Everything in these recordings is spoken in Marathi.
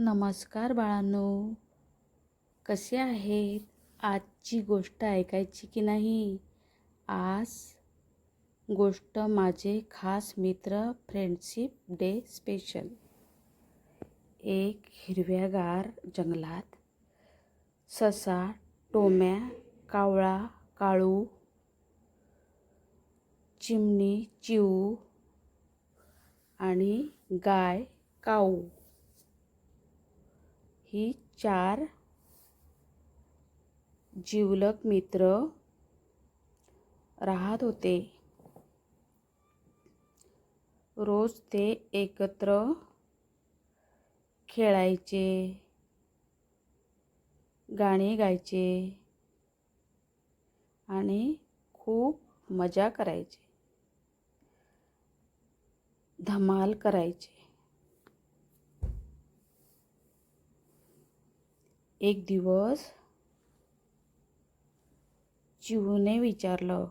नमस्कार बाळांनो. कसे आहेत? आजची गोष्ट ऐकायची की नाही? आज गोष्ट माझे खास मित्र फ्रेंडशिप डे स्पेशल. एक हिरव्यागार जंगलात ससा टोम्या कावळा काळू चिमणी चिऊ आणि गाय काऊ. ही चार जिवलग मित्र राहत होते. रोज ते एकत्र खेळायचे गाणे गायचे आणि खूप मजा करायचे. धमाल करायचे. एक दिवस चिवूने विचारलं.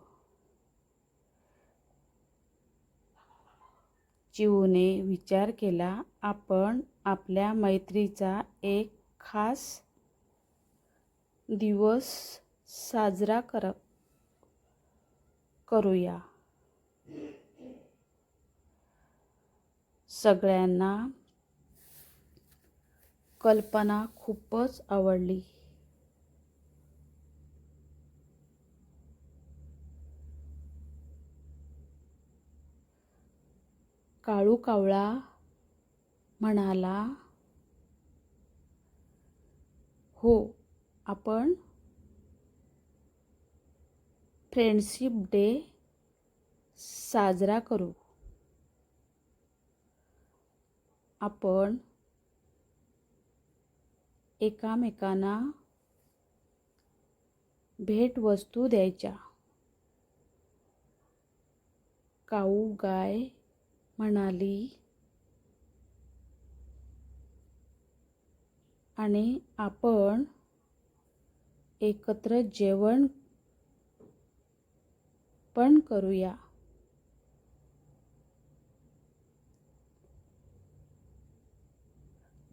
चिवूने विचार केला आपण आपल्या मैत्रीचा एक खास दिवस साजरा कर करूया. सगळ्यांना कल्पना खूपच आवडली. काळू कावळा म्हणाला हो आपण फ्रेंडशिप डे साजरा करू. आपण एकामेकांना भेटवस्तू द्यायच्या. काऊ गाय म्हणाली आणि आपण एकत्र जेवण पण करूया.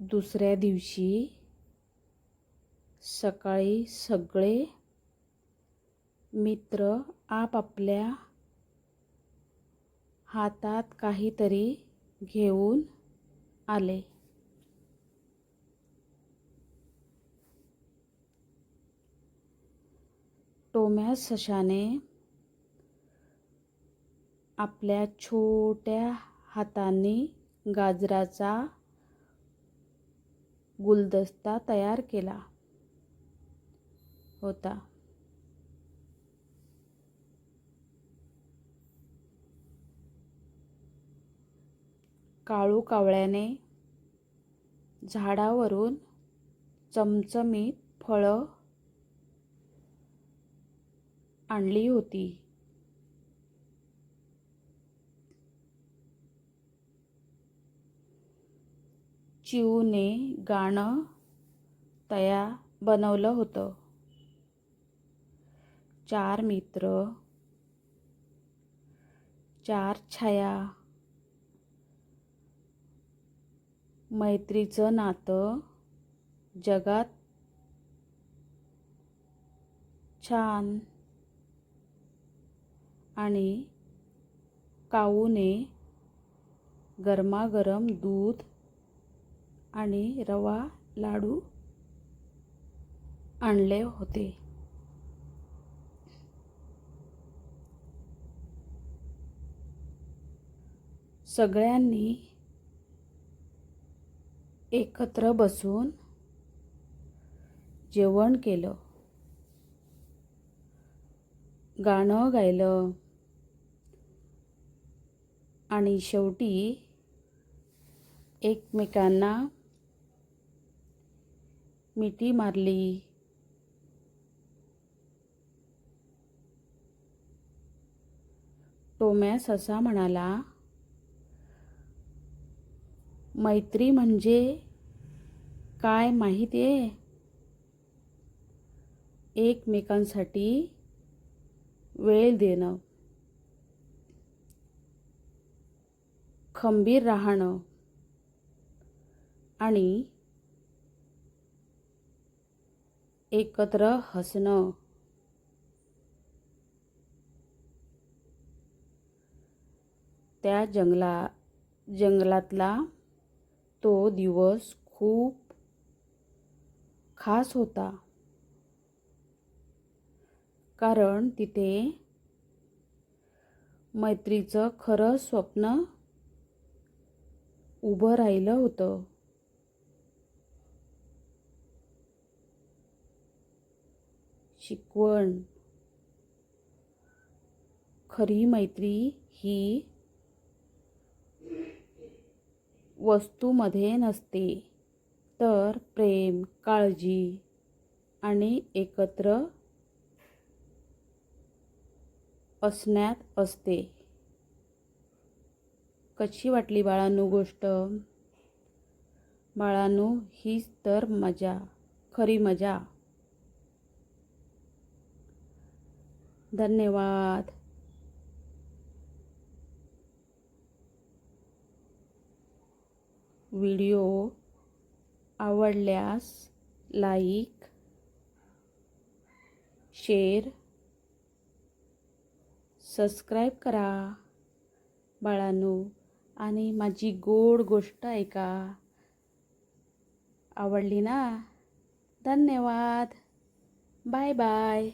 दुसऱ्या दिवशी सकाळी सगळे मित्र आपापल्या हातात काहीतरी घेऊन आले. टोम्या सशाने आपल्या छोट्या हातांनी गाजराचा गुलदस्ता तयार केला. होता. काळू कावळ्याने झाडावरून चमचमीत फळं आणली होती. चिवूने गाणं तया बनवलं होतं. चार मित्र चार छाया मैत्रीचं नातं जगात छान आणि काऊने गरमागरम दूध आणि रवा लाडू आणले होते. सगळ्यांनी एकत्र बसून जेवण केलं. गाणं गायलं. आणि शेवटी एकमेकांना मिठी मारली. टोमॅस असा म्हणाला मैत्री म्हणजे काय माहिती आहे? एकमेकांसाठी वेळ देणं. खंबीर राहणं. आणि एकत्र हसणं. त्या जंगला जंगलातला तो दिवस खूप खास होता. कारण तिथे मैत्रीचं खरं स्वप्न उभं राहिलं होतं. शिकवण खरी मैत्री ही वस्तूमध्ये नसते. तर प्रेम काळजी आणि एकत्र असण्यात असते. कशी वाटली बाळांनो गोष्ट? बाळांनो हीच तर मजा खरी मजा. धन्यवाद. व्हिडिओ आवडल्यास लाईक शेअर सबस्क्राईब करा बाळांनो. आणि माझी गोड गोष्ट ऐका. आवडली ना? धन्यवाद. Bye bye.